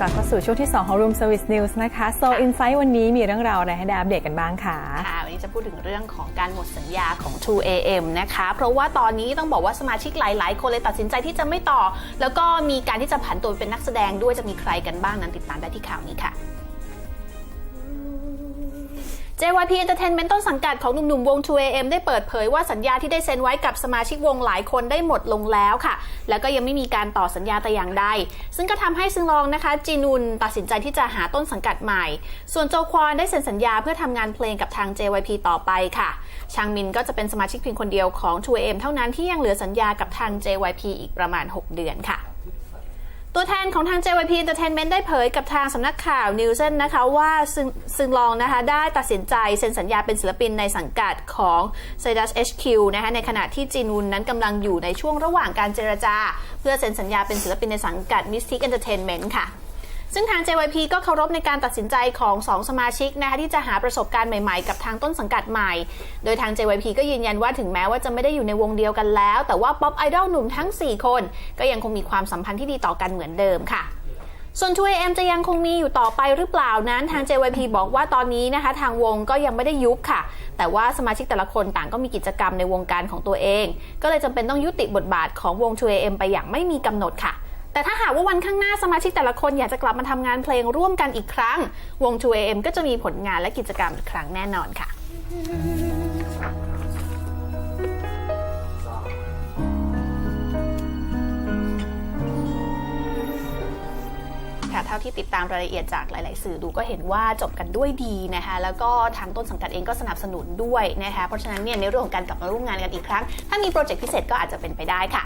กลับเข้าสู่ช่วงที่ 2 ของ Room Service News นะคะ So Insight วันนี้มีเรื่องราวอะไรให้ได้อัปเดตกันบ้างคะค่ะ วันนี้จะพูดถึงเรื่องของการหมดสัญญาของ 2AM นะคะ เพราะว่าตอนนี้ต้องบอกว่าสมาชิกหลาย ๆ คนเลยตัดสินใจที่จะไม่ต่อ แล้วก็มีการที่จะผันตัวเป็นนักแสดงด้วยจะมีใครกันบ้างนั้นติดตามได้ที่ข่าวนี้ค่ะ JYP Entertainment ต้นสังกัดของหนุ่มๆวง 2 AM ได้เปิดเผยว่าสัญญาที่ได้เซ็นไว้กับสมาชิกวงหลายคนได้หมดลงแล้วค่ะ แล้วก็ยังไม่มีการต่อสัญญาแต่อย่างใด ซึ่งก็ทำให้ซึงลองนะคะจีนุนตัดสินใจที่จะหาต้นสังกัดใหม่ ส่วนโจควอนได้เซ็นสัญญาเพื่อทำงานเพลงกับทาง JYP ต่อไปค่ะ ชางมินก็จะเป็นสมาชิกเพียงคนเดียวของ 2 AM เท่านั้นที่ยังเหลือสัญญากับทาง JYP อีกประมาณ 6 เดือนค่ะ ตัวแทนของทาง JYP Entertainment ได้เผยกับทางสำนักข่าว n e w s นะคะว่าซึงซึงลองนะคะได้ตัดสินใจเซ็นสัญญาเป็นศิลปินในสังกัดของ Sydus HQ นะคะในขณะที่จีนุนนั้นกำลังอยู่ในช่วงระหว่างการเจรจา เพื่อเซ็นสัญญาเป็นศิลปินในสังกัด Mystic Entertainment ค่ะ ซึ่งทาง JYP ก็เคารพในการตัดสินใจของ 2 สมาชิกนะคะที่จะหาประสบการณ์ใหม่ๆ กับทางต้นสังกัดใหม่ โดยทาง JYP ก็ยืนยันว่าถึงแม้ว่าจะไม่ได้อยู่ในวงเดียวกันแล้ว แต่ว่าป๊อปไอดอลหนุ่มทั้ง 4 คน ก็ยังคงมีความสัมพันธ์ที่ดีต่อกันเหมือนเดิมค่ะส่วน 2AM จะยังคงมีอยู่ต่อไปหรือเปล่านั้นทาง JYP บอกว่าตอนนี้นะคะ ทางวงก็ยังไม่ได้ยุบค่ะ แต่ว่าสมาชิกแต่ละคนต่างก็มีกิจกรรมในวงการของตัวเอง ก็เลยจำเป็นต้องยุติบทบาทของวง 2AM ไปอย่างไม่มีกำหนดค่ะ แต่ถ้าหากว่าวันข้างหน้าสมาชิกแต่ละคนอยากจะกลับมาทำงานเพลงร่วมกันอีกครั้ง วง 2AM ก็จะมีผลงานและกิจกรรมอีกครั้งแน่นอนค่ะค่ะเท่าที่ติดตามรายละเอียดจากหลาย ๆ สื่อดูก็เห็นว่าจบกันด้วยดีนะคะแล้วก็ทางต้นสังกัดเองก็สนับสนุนด้วยนะคะเพราะฉะนั้นเนี่ยในเรื่องของการกลับมาร่วมงานกันอีกครั้ง ถ้ามีโปรเจกต์พิเศษก็อาจจะเป็นไปได้ค่ะ